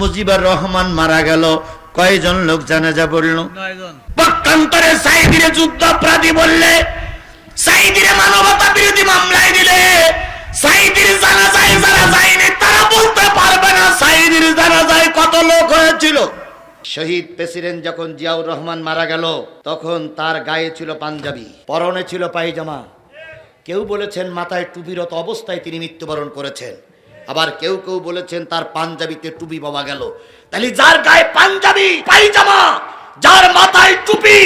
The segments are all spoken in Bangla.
মুজিবুর রহমান মারা গেল। কয়জন লোক জানাজা পড়ল? পক্ষান্তরে সাইদিরে যুদ্ধ অপরাধী বললে সাইদিরে মানবতা বিরোধী মামলায় দিলে সাইদির জানা যায় যারা যায়নি তারা বলতে পারবে না সাইদির জানা যায় কত লোক হয়েছিল। শহীদ প্রেসিডেন্ট যখন জিয়াউর রহমান মারা গেল তখন তার গায়ে ছিল পাঞ্জাবি পরনে ছিল পায়জামা। কেউ বলেছেন মাথায় টুপিরত অবস্থায় তিনি মৃত্যুবরণ করেছেন। আবার কেউ কেউ বলেছেন, তার পাঞ্জাবিতে টুপি পাওয়া গেল। তাহলে যার গায়ে পাঞ্জাবি পায়জামা যার মাথায় টুপি,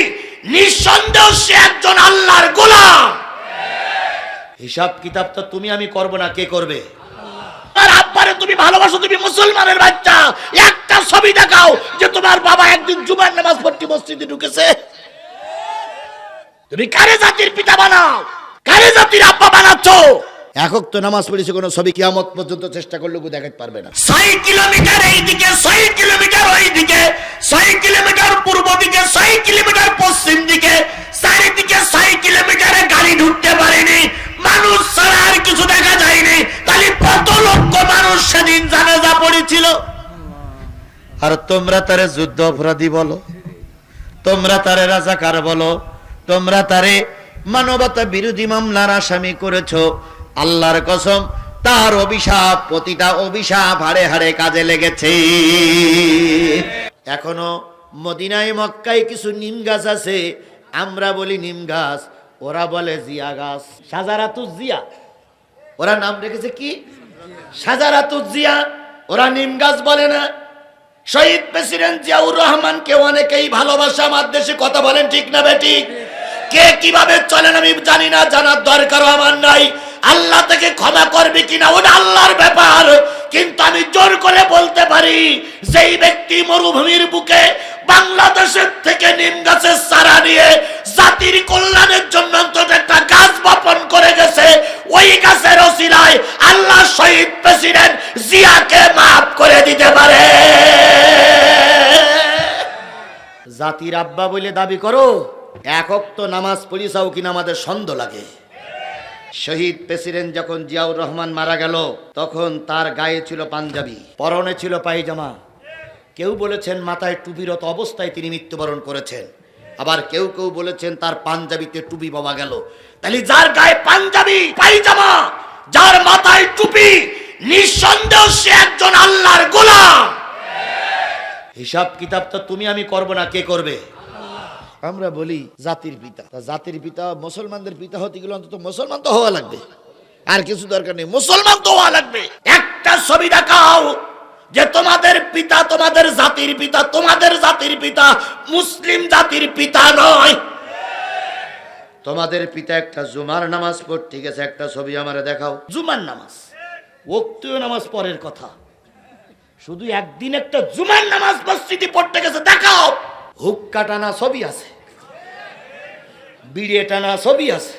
নিঃসন্দেহ সে একজন আল্লাহর গোলাম। হিসাব কিতাব তো তুমি আমি করব না, কে করবে? তুমি ভালোবাসো, তুমি মুসলমানের বাচ্চা। একটা ছবি দেখাও যে তোমার বাবা একদিন জুমার নামাজ পড়তে মসজিদে ঢুকেছে। তুমি কারে জাতির পিতা বানাও? কারে জাতির আব্বা বানাচ্ছ? একক তো নামাজ পড়েছে কোনো ছবি কিয়ামত পর্যন্ত চেষ্টা করলেও দেখাতে পারবে না। ছয় কিলোমিটার এই দিকে ছয় কিলোমিটার ওই দিকে ছয় কিলোমিটার পূর্ব দিকে ছয় কিলোমিটার পশ্চিম দিকে চারিদিকে ছয় কিলোমিটারে গাড়ি ঢুকতে পারেনি। মানুষ ছাড়া আর কিছু দেখা যায়নি। তাহলে কত লক্ষ মানুষ সেদিন জানাজা পড়েছিল? আর তোমরা তারে যুদ্ধ অপরাধী বলো তোমরা তারে রাজাকার বলো তোমরা তারে মানবতা বিরোধী মামলার আসামি করেছ আল্লাহর কসম তার অভিশাপ, প্রতিটা অভিশাপ হাড়ে হাড়ে কাজে লেগেছে। এখনও মদিনায়, মক্কায় কিছু নিম গাছ আছে, আমরা বলি নিম গাছ, ওরা বলে জিয়া গাছ। সাজারাতু জিয়া। ওরা নাম রেখেছে কি? সাজারাতু জিয়া। ওরা নিম গাছ বলে না। শহীদ প্রেসিডেন্ট জিয়াউর রহমানকে অনেকেই ভালোবাসা, আমার দেশে কথা বলেন ঠিক না বেঠিক কে কীভাবে চলেন আমি জানি না, জানার দরকারও আমার নাই। আল্লাহ থেকে ক্ষমা করবে কিনা, ওটা আল্লাহর ব্যাপার। কিন্তু আমি জোর করে বলতে পারি, যেই ব্যক্তি মরুভূমির বুকে বাংলাদেশের থেকে নিম গাছের চারা নিয়ে জাতির কল্যাণের জন্য অন্তত একটা গাছ বপন করে গেছে, ওই গাছের ওসিলায় আল্লাহ শহীদ প্রেসিডেন্ট জিয়াকে মাফ করে দিতে পারে। জাতির আব্বা বলে দাবি করো একক তো নামাজ পড়িসাও কিনা আমাদের সন্দেহ লাগে। শহীদ প্রেসিডেন্ট যখন জিয়াউর রহমান মারা গেল, তখন তার গায়ে ছিল পাঞ্জাবি, পরনে ছিল পায়জামা। কেউ বলেছেন মাথায় টুপিরত অবস্থায় তিনি মৃত্যুবরণ করেছেন। আবার কেউ কেউ বলেছেন তার পাঞ্জাবিতে টুপি পাওয়া গেল। তাহলে যার গায়ে পাঞ্জাবি, পায়জামা, যার মাথায় টুপি, নিঃসন্দেহ সে একজন আল্লাহর গোলাম। হিসাব কিতাব তো তুমি আমি করব না, কে করবে? আমরা বলি জাতির পিতা। জাতির পিতা, মুসলমানদের পিতা হতে গেলে অন্তত মুসলমান তো হওয়া লাগবে। আর কিছু দরকার নেই, মুসলমান তো হওয়া লাগবে। একটা ছবি দেখাও যে তোমাদের পিতা, তোমাদের জাতির পিতা, তোমাদের জাতির পিতা মুসলিম জাতির পিতা নয়। তোমাদের পিতা একটা জুমার নামাজ পড়তে গেছে একটা ছবি আমারে দেখাও। জুমার নামাজ। ওক্তীয় নামাজ পরের কথা। শুধু একদিন একটা জুমার নামাজ মসজিদে পড়তে গেছে, দেখাও। হুক্কা টানা ছবি আছে বিড়ে টানা ছবি আছে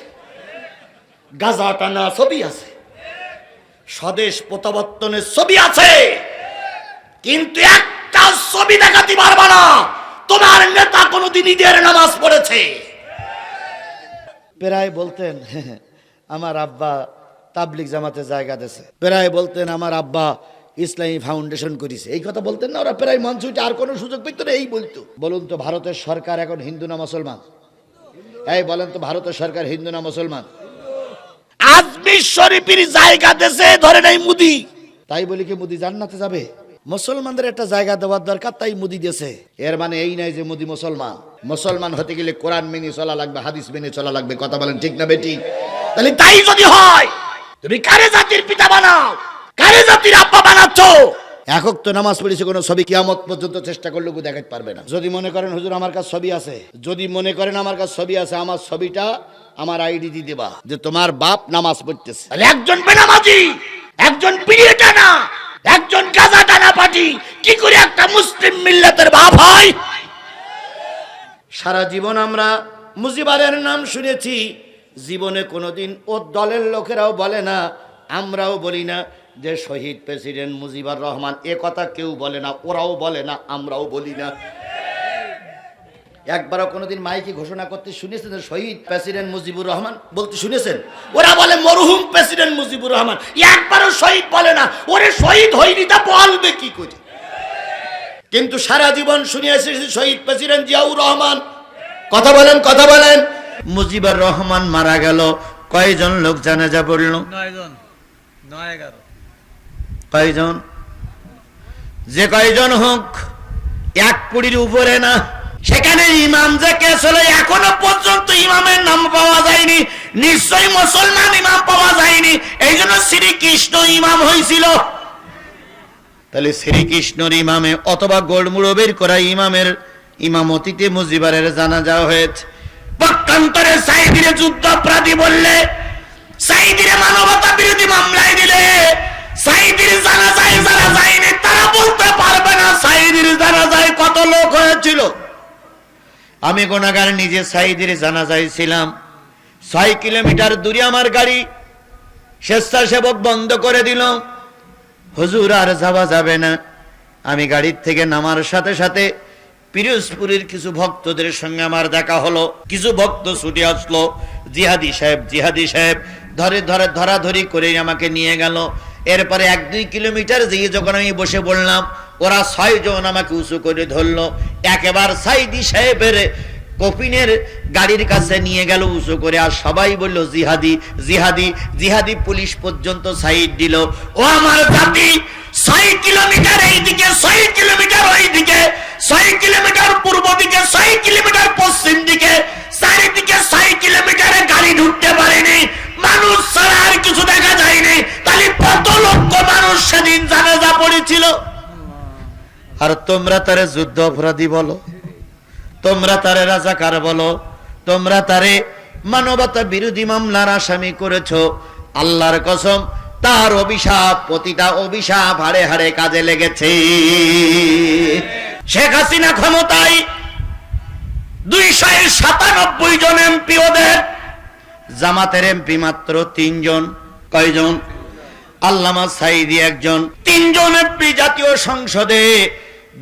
গাজা টানা ছবি আছে, স্বদেশ প্রত্যাবর্তনের ছবি আছে। কিন্তু একটা ছবি দেখাতে পারবা না, তোমার নেতা কোনোদিন ঈদের নামাজ পড়েছে। প্রায় বলতেন, আমার আব্বা তাবলিক জামাতে জায়গা দিয়েছে। প্রায় বলতেন, আমার আব্বা ইসলামী ফাউন্ডেশন করেছে। এই কথা বলতেন না, ওরা প্রায় মঞ্চুইটা আর কোনো সুযোগ পেত না, এই বলতো। বলুন তো, ভারতের সরকার এখন হিন্দু না মুসলমান? এই, বলেন তো, ভারতের সরকার হিন্দু না মুসলমান? আজমির শরীফের জায়গা দেশে ধরে নাই মুদি। তাই বলি কি, মুদি জান্নাতে যাবে? মুসলমানদের একটা জায়গা দেওয়ার দরকার, তাই মুদি দিয়েছে। এর মানে এই নাই যে মুদি মুসলমান। মুসলমান হতে গেলে কোরআন মেনে চলা লাগবে, হাদিস মেনে চলা লাগবে, কথা বলেন ঠিক না বেটি? তাহলে তাই যদি হয়, তুমি কারে জাতির পিতা বানাও? কারে জাতির আব্বা বানাচ্ছ। একক তো নামাজ পড়েছে কোনো ছবি কিয়ামত পর্যন্ত চেষ্টা করলেও দেখাতে পারবে না। যদি মনে করেন হুজুর আমার কাছে ছবি আছে। যদি মনে করেন আমার কাছে ছবি আছে আমার ছবিটা আমার আইডি দিয়ে দেবা। যে তোমার বাপ নামাজ পড়তেছে। একজন বেনামাজি একজন বিড়িয়ে টানা একজন গাজা টানা পাটি কি করে একটা মুসলিম মিল্লাতের বাপ হয়? সারা জীবন আমরা মুজিবারের নাম শুনেছি জীবনে কোনোদিন ও দলের লোকেরাও বলে না আমরাও বলি না যে শহীদ প্রেসিডেন্ট মুজিবুর রহমান, এ কথা কেউ বলে না, ওরাও বলে না, আমরাও বলি না। একবারও কোনোদিন মাইকে ঘোষণা করতে শুনেছেন শহীদ প্রেসিডেন্ট মুজিবুর রহমান? বলতে শুনেছেন? ওরা বলে মরহুম প্রেসিডেন্ট মুজিবুর রহমান। একবারও শহীদ বলে না, ওরে শহীদ হয়নি তা বলবে কি করে? কিন্তু সারা জীবন শুনে এসেছি শহীদ প্রেসিডেন্ট জিয়াউর রহমান। কথা বলেন কথা বলেন। মুজিবুর রহমান মারা গেল। কয়জন লোক জানাজা পড়ল? নয় জন নয়, এগারো। কয়জন? যে কয়জন হোক, এক কুড়ির উপরে না। সেখানে ইমাম যে কেস হলো, এখনও পর্যন্ত ইমামের নাম পাওয়া যায়নি। নিশ্চয়ই মুসলমান ইমাম পাওয়া যায়নি। এই জন্য শ্রীকৃষ্ণ ইমাম হয়েছিল তাহলে শ্রীকৃষ্ণর ইমামে অথবা গোলমুড়বের করা ইমামের ইমামতিতে মুজিবারের জানা যাওয়া হয়েছে। পক্ষান্তরে সাইদিরে যুদ্ধ অপরাধী বললে, সাইদিরে মানবতা বিরোধী মামলায় দিলে। সাইদির জানা যায় জানা যায়নি তারা বলতে পারবে না সাইদির জানা যায় কত লোক হয়েছিল। আমি গোনাগার নিজে সাইদির জানা ছিলাম। ছয় কিলোমিটার দূরে আমার গাড়ি স্বেচ্ছাসেবক বন্ধ করে দিল। হুজুর আর যাওয়া যাবে না। আমি গাড়ির থেকে নামার সাথে সাথে পিরোজপুরের কিছু ভক্তদের সঙ্গে আমার দেখা হলো। কিছু ভক্ত ছুটে আসলো। জিহাদি সাহেব জিহাদি সাহেব, ধরে ধরে ধরাধরি করে আমাকে নিয়ে গেল। এরপরে এক দুই কিলোমিটার যেয়ে যখন আমি বসে বললাম, ওরা ছয় জন আমাকে উঁচু করে ধরলো। একেবার সাইদি সাহেবের কপিনের গাড়ির কাছে নিয়ে গেল উঁচু করে আর সবাই বলল, জিহাদি জিহাদি জিহাদি পুলিশ পর্যন্ত সাইড দিল। ও আমার জাতি, ছয় কিলোমিটার এই দিকে ছয় কিলোমিটার ওই দিকে ছয় কিলোমিটার পূর্ব দিকে, ছয় কিলোমিটার পশ্চিম দিকে, চারিদিকে ছয় কিলোমিটারে গাড়ি ঢুকতে পারেনি। মানুষ ছাড়া আর কিছু দেখা যায়নি পড়েছিল আর তোমরা তারে যুদ্ধ অপরাধী বলো। তোমরা তারে রাজাকার বলো। তোমরা তারে মানবতা বিরোধী মামলার আসামি করেছ। আল্লাহর কসম, তার অভিশাপ, প্রতিটা অভিশাপ হাড়ে হাড়ে কাজে লেগেছে। শেখ হাসিনা ক্ষমতায় দুইশো সাতানব্বই জন এমপি ওদের। জামাতের এমপি মাত্র তিনজন। কয়জন? আল্লামা সাইদি একজন তিনজন এমপি জাতীয় সংসদে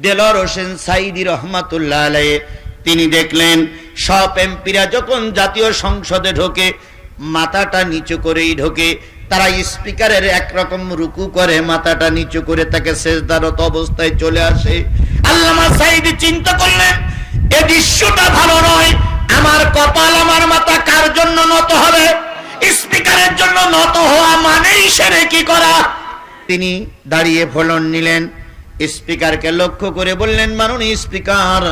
দেলর হোসেন সাইদি রহমাতুল্লাহ আলাই তিনি দেখলেন সব এমপিরা যখন জাতীয় সংসদে ঢোকে, মাথাটা নিচু করেই ঢোকে, তারা স্পিকারের একরকম রুকু করে, মাথাটা নিচু করে তাকে শেষদারত অবস্থায় চলে আসে। আল্লামা সাইদি চিন্তা করলেন, এ দৃশ্যটা ভালো নয়, আমার কপাল, আমার মাথা কার জন্য নত হবে? স্পিকারের জন্য নত হওয়া মানেই সেরে কি করা? তিনি দাঁড়িয়ে ফলন নিলেন। স্পিকারকে লক্ষ্য করে বললেন, মাননীয় স্পিকার,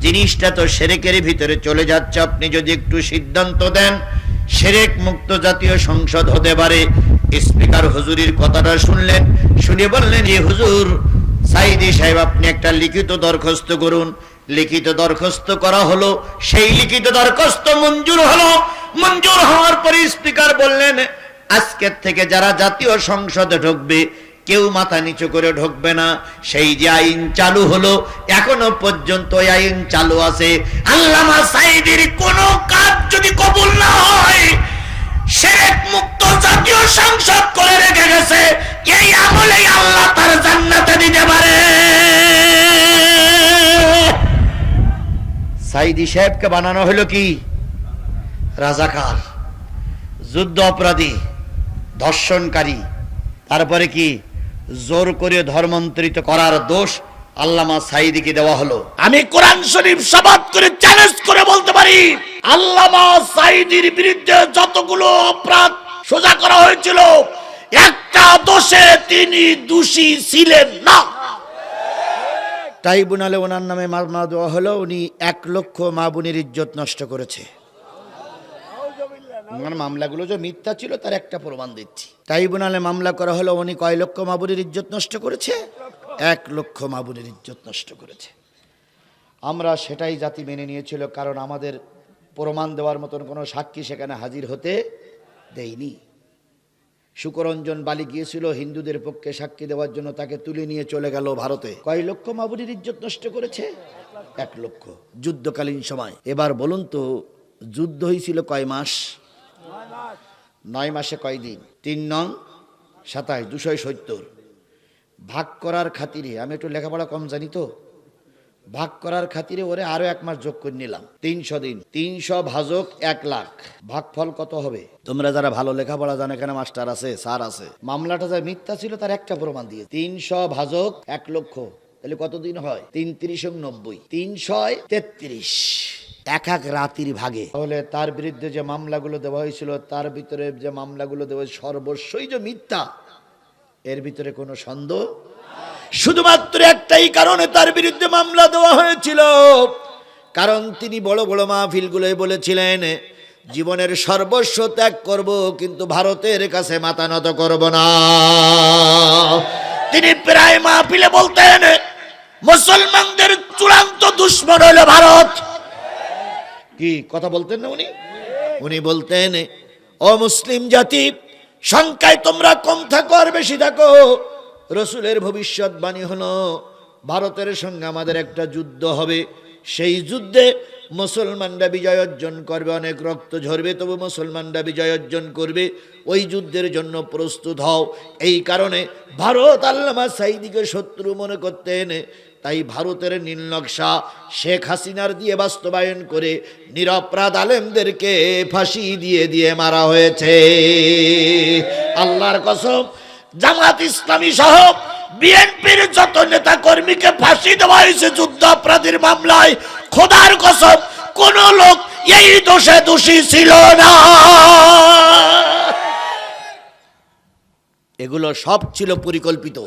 জিনিসটা তো সেরেকের ভিতরে চলে যাচ্ছে। আপনি যদি একটু সিদ্ধান্ত দেন, সেরেক মুক্ত জাতীয় সংসদ হতে পারে। স্পিকার হুজুরির কথাটা শুনলেন, শুনে বললেন যে হুজুর, সাইদি সাহেব, আপনি একটা লিখিত দরখাস্ত করুন। লিখিত দরখাস্ত করা হলো, সেই লিখিত দরখাস্ত মঞ্জুর হলো। মঞ্জুর হওয়ার পরে স্পিকার বললেন আজকের থেকে যারা জাতীয় সংসদে ঢুকবে, কেউ মাথা নিচু করে ঢুকবে না। সেই যে আইন চালু হলো, এখনও পর্যন্ত আইন চালু আছে। আল্লামা সাইদির কোন কাজ যদি কবুল না হয় শেরেক মুক্ত জাতীয় সংসদ করে রেখে গেছে। এই আমলেই আল্লাহ তার জান্নাতে দিতে পারে। সাইদি সাহেবকে বানানো হলো কি? রাজাকার যুদ্ধ অপরাধী ধর্ষণকারী তারপরে কি জোর করে ধর্মান্তরিত করার দোষ আল্লামা সাইদিকে দেওয়া হলো? আমি কোরআন শরীফ শপথ করে চ্যালেঞ্জ করে বলতে পারি আল্লামা সাইদির বিরুদ্ধে যতগুলো অপরাধ সোজা করা হয়েছিল একটা দোষে তিনি দোষী ছিলেন না। ট্রাইব্যুনালে ওনার নামে মামলা দেওয়া হলো উনি এক লক্ষ মা বোনের ইজ্জত নষ্ট করেছে। ওনার মামলাগুলো যে মিথ্যা ছিল, তার একটা প্রমাণ দিচ্ছি। ট্রাইব্যুনালে মামলা করা হলো, উনি কয় লক্ষ মা বোনের ইজ্জত নষ্ট করেছে? এক লক্ষ মা বোনের ইজ্জত নষ্ট করেছে। আমরা সেটাই জাতি মেনে নিয়েছিল, কারণ আমাদের প্রমাণ দেওয়ার মতন কোনো সাক্ষী সেখানে হাজির হতে দেয়নি। সুকরঞ্জন বালি গিয়েছিল, হিন্দুদের পক্ষে সাক্ষী দেওয়ার জন্য তাকে তুলে নিয়ে চলে গেল ভারতে। কয় লক্ষ মাবুরির ইজ্জত নষ্ট করেছে? এক লক্ষ। যুদ্ধকালীন সময়। এবার বলুন তো, যুদ্ধ হয়েছিল কয় মাস? নয় মাসে কয় দিন তিন নং সাতাশ দুশো সত্তর। ভাগ করার খাতিরে, আমি একটু লেখাপড়া কম জানি তো? ভাগ করার খাতিরে ওরে আরও এক মাস যোগ করে নিলাম। তিনশো দিন। তিনশো ভাজক এক লাখ। ভাগফল কত হবে? তোমরা যারা ভালো লেখাপড়া জানো, এখানে মাস্টার আছে, স্যার আছে। মামলাটা যা মিথ্যা ছিল, তার একটা প্রমাণ দিয়ে। তিনশো ভাজক এক লক্ষ। তাহলে কতদিন হয়? তিন তিরিশ নব্বই। তিন ছয় তেত্রিশ। এক এক রাতির ভাগে। তাহলে তার বিরুদ্ধে যে মামলাগুলো দেওয়া হয়েছিল, তার ভিতরে যে মামলাগুলো দেওয়া সর্বস্বই যে মিথ্যা, এর ভিতরে কোনো সন্দেহ? শুধুমাত্র একটাই কারণে তার বিরুদ্ধে মামলা দেওয়া হয়েছিল। কারণ তিনি বড় বড় মাহফিলগুলোয় বলেছিলেন, জীবনের সর্বস্ব ত্যাগ করব, কিন্তু ভারতের কাছে মাথা নত করব না। তিনি প্রায় মাহফিলে বলতেন, মুসলমানদের চূড়ান্ত দুশ্মন হইল ভারত। কি কথা বলতেন না উনি? উনি বলতেন, ও মুসলিম জাতি, সংখ্যায় তোমরা কম থাকো আর বেশি থাকো। রসুলের ভবিষ্যৎবাণী হলো, ভারতের সঙ্গে আমাদের একটা যুদ্ধ হবে। সেই যুদ্ধে মুসলমানরা বিজয় অর্জন করবে, অনেক রক্ত ঝরবে, তবু মুসলমানরা বিজয় অর্জন করবে। ওই যুদ্ধের জন্য প্রস্তুত হও। এই কারণে ভারত আল্লামা সাইদিকে শত্রু মনে করতেন তাই ভারতের নীল নকশা শেখ হাসিনার দিয়ে বাস্তবায়ন করে নিরপরাধ আলেমদেরকে ফাঁসি দিয়ে দিয়ে মারা হয়েছে। আল্লাহর কসম, জামাত ইসলামী সহ বিএনপির যত নেতা কর্মীকে ফাঁসি দেওয়া হয়েছে যুদ্ধ অপরাধীর মামলায়, খোদার কসম, কোন লোক এই দোষে দোষী ছিল না। এগুলো সব ছিল পরিকল্পিত।